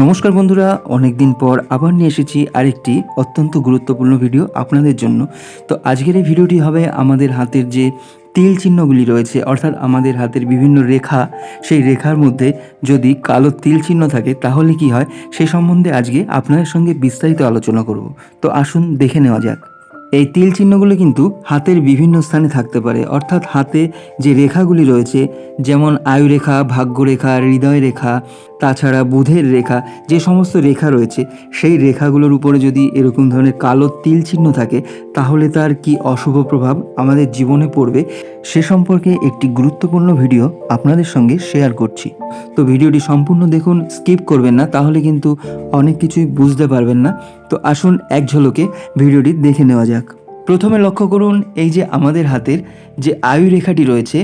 নমস্কার বন্ধুরা অনেক দিন পর আবার নিয়ে এসেছি আরেকটি অত্যন্ত গুরুত্বপূর্ণ ভিডিও আপনাদের জন্য। তো আজকের এই ভিডিওটি হবে আমাদের হাতের যে তিল চিহ্নগুলি রয়েছে, অর্থাৎ আমাদের হাতের বিভিন্ন রেখা, সেই রেখার মধ্যে যদি কালো তিল চিহ্ন থাকে, তাহলে কি হয়? সে সম্বন্ধে আজকে আপনাদের সঙ্গে বিস্তারিত আলোচনা করব। তো আসুন দেখে নেওয়া যাক। এই তিল চিহ্নগুলো কিন্তু হাতের বিভিন্ন স্থানে থাকতে পারে। অর্থাৎ হাতে যে রেখাগুলি রয়েছে, যেমন আয়ুরেখা, ভাগ্যরেখা হৃদয় রেখা তাছাড়া বুধের রেখা, যে সমস্ত রেখা রয়েছে, সেই রেখাগুলোর উপরে যদি এরকম ধরনের কালো তিল চিহ্ন থাকে, তাহলে তার কি অশুভ প্রভাব আমাদের জীবনে পড়বে? সে সম্পর্কে একটি গুরুত্বপূর্ণ ভিডিও আপনাদের সঙ্গে শেয়ার করছি। তো ভিডিওটি সম্পূর্ণ দেখুন, স্কিপ করবেন না, তাহলে কিন্তু অনেক কিছুই বুঝতে পারবেন না। তো আসুন এক ঝলকে ভিডিওটি দেখে নেওয়া যাক। প্রথমে লক্ষ্য করুন এই যে আমাদের হাতের যে আয়ু রেখাটি রয়েছে,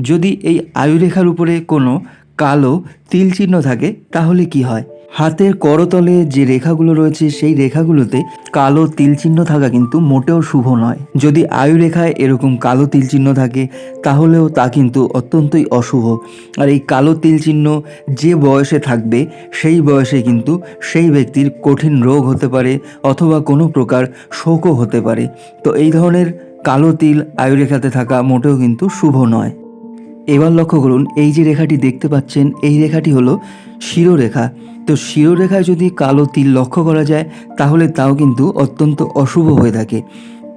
যদি এই আয়ু রেখার উপরে কোনো কালো তিল চিহ্ন থাকে, তাহলে কি হয়? হাতের করতলে যে রেখাগুলো রয়েছে, সেই রেখাগুলোতে কালো তিল চিহ্ন থাকা কিন্তু মোটেও শুভ নয়। যদি আয়ু রেখায় এরকম কালো তিল চিহ্ন থাকে, তাহলেও তা কিন্তু অত্যন্তই অশুভ। আর এই কালো তিল চিহ্ন যে বয়সে থাকবে, সেই বয়সে কিন্তু সেই ব্যক্তির কঠিন রোগ হতে পারে অথবা কোনো প্রকার শোকও হতে পারে। তো এই ধরনের কালো তিল আয়ুরেখাতে থাকা মোটেও কিন্তু শুভ নয়। এবার লক্ষ্য করুন, এই যে রেখাটি দেখতে পাচ্ছেন, এই রেখাটি হলো শিরোরেখা। তো শিরোরেখায় যদি কালো তিল লক্ষ্য করা যায়, তাহলে তাও কিন্তু অত্যন্ত অশুভ হয়ে থাকে।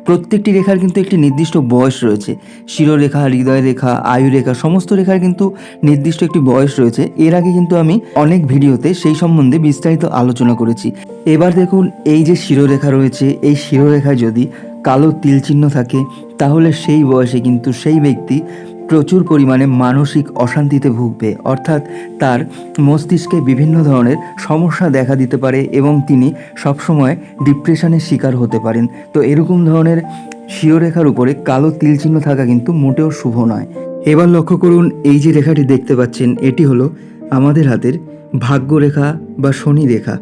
প্রত্যেকটি রেখার কিন্তু একটি নির্দিষ্ট বয়স রয়েছে। শিরোরেখা হৃদয় রেখা আয়ু রেখা সমস্ত রেখার কিন্তু নির্দিষ্ট একটি বয়স রয়েছে। এর আগে কিন্তু আমি অনেক ভিডিওতে সেই সম্বন্ধে বিস্তারিত আলোচনা করেছি। এবার দেখুন, এই যে শিরোরেখা রয়েছে, এই শিরোরেখায় যদি কালো তিল চিহ্ন থাকে, তাহলে সেই বয়সে কিন্তু সেই ব্যক্তি প্রচুর পরিমাণে মানসিক অশান্তিতে ভুগবে। অর্থাৎ তার মস্তিষ্কে বিভিন্ন ধরনের সমস্যা দেখা দিতে পারে এবং তিনি সবসময় ডিপ্রেশনের শিকার হতে পারেন। তো এরকম ধরনের শিরোরেখার উপরে কালো তিল চিহ্ন থাকা কিন্তু মোটেও শুভ নয়। এবার লক্ষ্য করুন, এই যে রেখাটি দেখতে পাচ্ছেন, এটি হলো আমাদের হাতের ভাগ্যরেখা বা শনি রেখা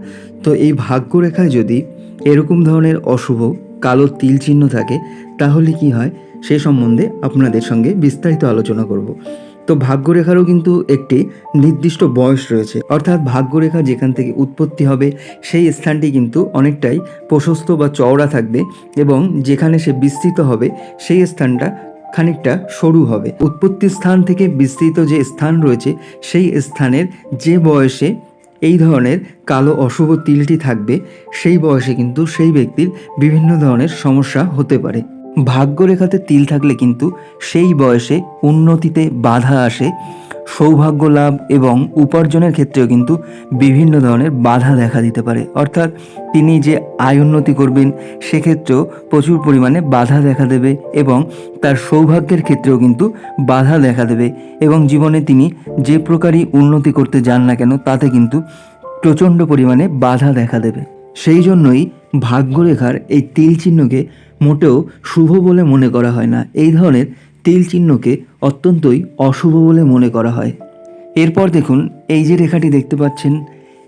তো এই ভাগ্যরেখায় যদি এরকম ধরনের অশুভ কালো তিল চিহ্ন থাকে, তাহলে কি হয়? সে সম্বন্ধে আপনাদের সঙ্গে বিস্তারিত আলোচনা করব। তো ভাগ্যরেখারও কিন্তু একটি নির্দিষ্ট বয়স রয়েছে। অর্থাৎ ভাগ্যরেখা যেখান থেকে উৎপত্তি হবে, সেই স্থানটি কিন্তু অনেকটাই প্রশস্ত বা চওড়া থাকবে এবং যেখানে সে বিস্তৃত হবে, সেই স্থানটা খানিকটা সরু হবে। উৎপত্তি স্থান থেকে বিস্তৃত যে স্থান রয়েছে, সেই স্থানের যে বয়সে এই ধরনের কালো অশুভ তিলটি থাকবে, সেই বয়সে কিন্তু সেই ব্যক্তির বিভিন্ন ধরনের সমস্যা হতে পারে। ভাগ্যরেখাতে তিল থাকলে কিন্তু সেই বয়সে উন্নতিতে বাধা আসে। সৌভাগ্য লাভ এবং উপার্জনের ক্ষেত্রেও কিন্তু বিভিন্ন ধরনের বাধা দেখা দিতে পারে। অর্থাৎ তিনি যে আয় উন্নতি করবেন, সেক্ষেত্রেও প্রচুর পরিমাণে বাধা দেখা দেবে এবং তার সৌভাগ্যের ক্ষেত্রেও কিন্তু বাধা দেখা দেবে এবং জীবনে তিনি যে প্রকারই উন্নতি করতে যান না কেন, তাতে কিন্তু প্রচণ্ড পরিমাণে বাধা দেখা দেবে। সেই জন্যই ভাগ্যরেখার এই তিল চিহ্নকে মোটেও শুভ বলে মনে করা হয় না। এই ধরনের তিল চিহ্নকে অত্যন্তই অশুভ বলে মনে করা হয়। এরপর দেখুন, এই যে রেখাটি দেখতে পাচ্ছেন,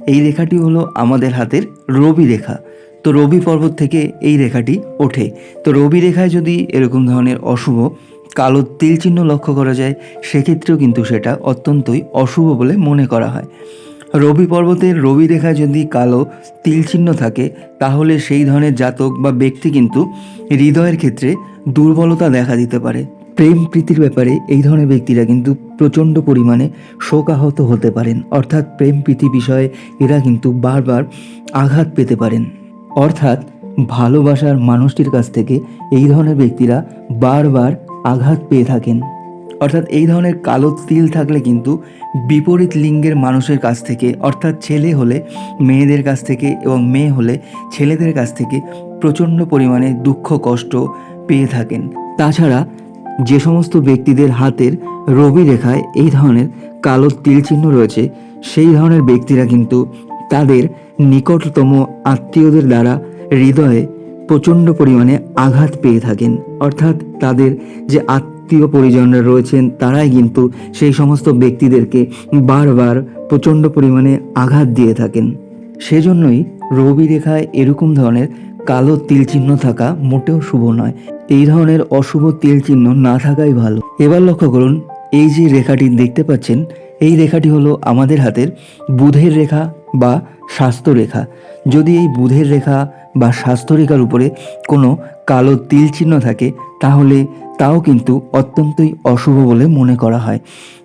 এই রেখাটি হলো আমাদের হাতের রবি রেখা। তো রবি পর্বত থেকে এই রেখাটি ওঠে। তো রবি রেখায় যদি এরকম ধরনের অশুভ কালো তিল চিহ্ন লক্ষ্য করা যায়, সেক্ষেত্রেও কিন্তু সেটা অত্যন্তই অশুভ বলে মনে করা হয়। রবি পর্বতের রবি রেখা যদি কালো তিল চিহ্ন থাকে, তাহলে সেই ধরনের জাতক বা ব্যক্তি কিন্তু হৃদয়ের ক্ষেত্রে দুর্বলতা দেখা দিতে পারে। প্রেম প্রীতির ব্যাপারে এই ধরনের ব্যক্তিরা কিন্তু প্রচণ্ড পরিমাণে শোকাহত হতে পারেন। অর্থাৎ প্রেম প্রীতি বিষয়ে এরা কিন্তু বারবার আঘাত পেতে পারেন। অর্থাৎ ভালোবাসার মানুষটির কাছ থেকে এই ধরনের ব্যক্তিরা বারবার আঘাত পেয়ে থাকেন। অর্থাৎ এই ধরনের কালো তিল থাকলে কিন্তু বিপরীত লিঙ্গের মানুষের কাছ থেকে, অর্থাৎ ছেলে হলে মেয়েদের কাছ থেকে এবং মেয়ে হলে ছেলেদের কাছ থেকে প্রচণ্ড পরিমাণে দুঃখ, কষ্ট পেয়ে থাকেন। তাছাড়া যে সমস্ত ব্যক্তিদের হাতের রবি রেখায় এই ধরনের কালো তিল চিহ্ন রয়েছে, সেই ধরনের ব্যক্তিরা কিন্তু তাদের নিকটতম আত্মীয়দের দ্বারা হৃদয়ে প্রচণ্ড পরিমাণে আঘাত পেয়ে থাকেন। অর্থাৎ তাদের যে আত্মীয় পরিজনরা রয়েছেন, তারাই কিন্তু সেই সমস্ত ব্যক্তিদেরকে বারবার প্রচণ্ড পরিমাণে আঘাত দিয়ে থাকেন। সেজন্যই রবি রেখায় এরকম ধরনের কালো তিল চিহ্ন থাকা মোটেও শুভ নয়। এই ধরনের অশুভ তিল চিহ্ন না থাকাই ভালো। এবার লক্ষ্য করুন, এই যে রেখাটি দেখতে পাচ্ছেন, এই রেখাটি হলো আমাদের হাতের বুধের রেখা বা স্বাস্থ্যরেখা যদি এই বুধের রেখা বা স্বাস্থ্যরেখার উপরে কোনো কালো তিল চিহ্ন থাকে, তাহলে তাও কিন্তু অত্যন্তই অশুভ বলে মনে করা হয়।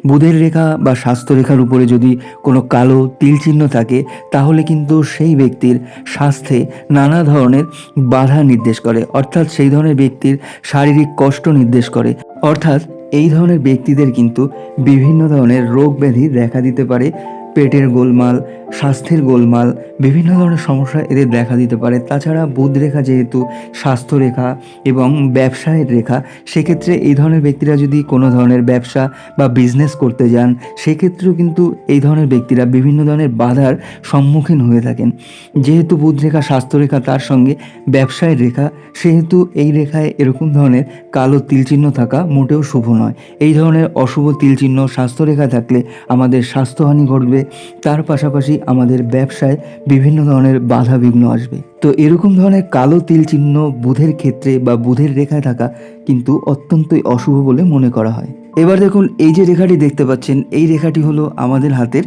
বুধের রেখা বা স্বাস্থ্যরেখার উপরে যদি কোনো কালো তিল চিহ্ন থাকে, তাহলে কিন্তু সেই ব্যক্তির স্বাস্থ্যে নানা ধরনের বাধা নির্দেশ করে। অর্থাৎ সেই ধরনের ব্যক্তির শারীরিক কষ্ট নির্দেশ করে। অর্থাৎ এই ধরনের ব্যক্তিদের কিন্তু বিভিন্ন ধরনের রোগ ব্যাধি দেখা দিতে পারে। পেটের গোলমাল, স্বাস্থ্যের গোলমাল, বিভিন্ন ধরনের সমস্যা এদের দেখা দিতে পারে। তাছাড়া বুধ রেখা যেহেতু স্বাস্থ্য রেখা এবং ব্যবসায়ের রেখা, সেক্ষেত্রে এই ধরনের ব্যক্তিরা যদি কোনো ধরনের ব্যবসা বা বিজনেস করতে যান, সেক্ষেত্রেও কিন্তু এই ধরনের ব্যক্তিরা বিভিন্ন ধরনের বাধার সম্মুখীন হয়ে থাকেন। যেহেতু বুধ রেখা স্বাস্থ্য রেখা তার সঙ্গে ব্যবসায়ের রেখা, সেহেতু এই রেখায় এরকম ধরনের কালো তিলচিহ্ন থাকা মোটেও শুভ নয়। এই ধরনের অশুভ তিলচিহ্ন স্বাস্থ্য রেখা থাকলে আমাদের স্বাস্থ্যহানি ঘটবে তার পাশাপাশি আমাদের ব্যবসায় বিভিন্ন ধরনের বাধা বিঘ্ন আসবে। তো এরকম ধরনের কালো তিল চিহ্ন বুধের ক্ষেত্রে বা বুধের রেখায় থাকা কিন্তু অত্যন্তই অশুভ বলে মনে করা হয়। এবার দেখুন, এই যে রেখাটি দেখতে পাচ্ছেন, এই রেখাটি হলো আমাদের হাতের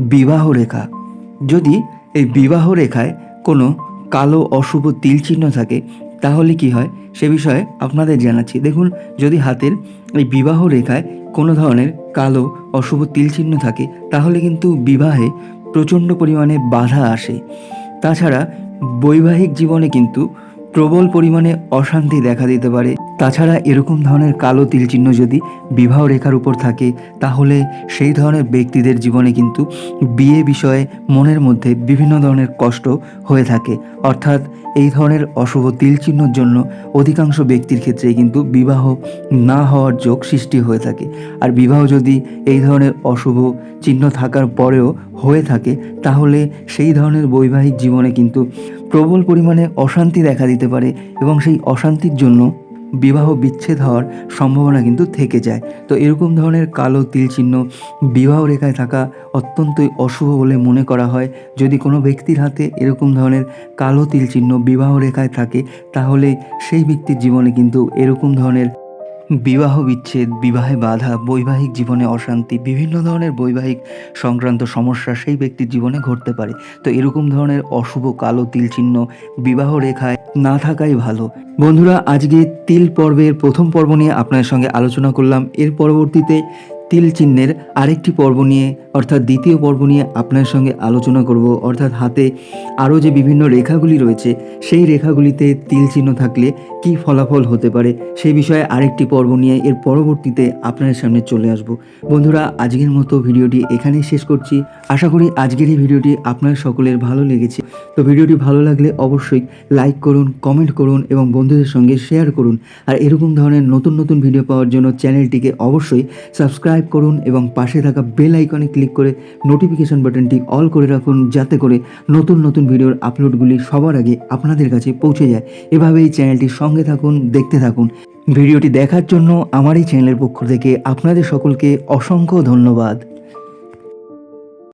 বিবাহ রেখা। যদি এই বিবাহ রেখায় কোনো কালো অশুভ তিল চিহ্ন থাকে, তাহলে কি হয়? সে বিষয়ে আপনাদের জানাচ্ছি। দেখুন, যদি হাতের এই বিবাহ রেখায় কোনো ধরনের কালো, অশুভ তিল চিহ্ন থাকে, তাহলে কিন্তু বিবাহে প্রচণ্ড পরিমাণে বাধা আসে। তাছাড়া বৈবাহিক জীবনে কিন্তু প্রবল পরিমাণে অশান্তি দেখা দিতে পারে। তাছাড়া এরকম ধরনের কালো তিল চিহ্ন যদি বিবাহ রেখার উপর থাকে, তাহলে সেই ধরনের ব্যক্তিদের জীবনে কিন্তু বিয়ে বিষয়ে মনের মধ্যে বিভিন্ন ধরনের কষ্ট হয়ে থাকে। অর্থাৎ এই ধরনের অশুভ তিল চিহ্নর জন্য অধিকাংশ ব্যক্তির ক্ষেত্রেই কিন্তু বিবাহ না হওয়ার যোগ সৃষ্টি হয়ে থাকে। আর বিবাহ যদি এই ধরনের অশুভ চিহ্ন থাকার পরেও হয়ে থাকে, তাহলে সেই ধরনের বৈবাহিক জীবনে কিন্তু প্রবল পরিমাণে অশান্তি দেখা দিতে পারে এবং সেই অশান্তির জন্য বিবাহ বিচ্ছেদ হওয়ার সম্ভাবনা কিন্তু থেকে যায়। তো এরকম ধরনের কালো তিল চিহ্ন বিবাহ রেখায় থাকা অত্যন্তই অশুভ বলে মনে করা হয়। যদি কোনো ব্যক্তির হাতে এরকম ধরনের কালো তিল চিহ্ন বিবাহ রেখায় থাকে, তাহলে সেই ব্যক্তির জীবনে কিন্তু এরকম ধরনের বিবাহ বিচ্ছেদ, বিবাহে বাধা, বৈবাহিক জীবনে অশান্তি, বিভিন্ন ধরনের বৈবাহিক সংক্রান্ত সমস্যা সেই ব্যক্তির জীবনে ঘটতে পারে। তো এরকম ধরনের অশুভ কালো তিল চিহ্ন বিবাহ রেখায় না থাকাই ভালো। বন্ধুরা, আজকে তিল পর্বের প্রথম পর্ব নিয়ে আপনার সঙ্গে আলোচনা করলাম। এর পরবর্তীতে তিল চিহ্নের আরেকটি পর্ব নিয়ে অর্থাৎ দ্বিতীয় পর্ব নিয়ে আপনার সঙ্গে আলোচনা করব। অর্থাৎ হাতে আরও যে বিভিন্ন রেখাগুলি রয়েছে, সেই রেখাগুলিতে তিল চিহ্ন থাকলে কি ফলাফল হতে পারে সেই বিষয়ে আরেকটি পর্ব নিয়ে এর পরবর্তীতে আপনার সামনে চলে আসব। বন্ধুরা, আজকের মতো ভিডিওটি এখানেই শেষ করছি। আশা করি আজকের এই ভিডিওটি আপনার সকলের ভালো লেগেছে। তো ভিডিওটি ভালো লাগলে অবশ্যই লাইক করুন, কমেন্ট করুন এবং বন্ধুদের সঙ্গে শেয়ার করুন। আর এরকম ধরনের নতুন নতুন ভিডিও পাওয়ার জন্য চ্যানেলটিকে অবশ্যই সাবস্ক্রাইব করুন এবং পাশে থাকা বেল আইকনে ক্লিক করে নোটিফিকেশন বাটনটি অল করে রাখুন যাতে করে নতুন নতুন ভিডিওর আপলোডগুলি সবার আগে আপনাদের কাছে পৌঁছে যায়। এভাবে এভাবেই চ্যানেলটির সঙ্গে থাকুন, দেখতে থাকুন। ভিডিওটি দেখার জন্য আমার এই চ্যানেলের পক্ষ থেকে আপনাদের সকলকে অসংখ্য ধন্যবাদ।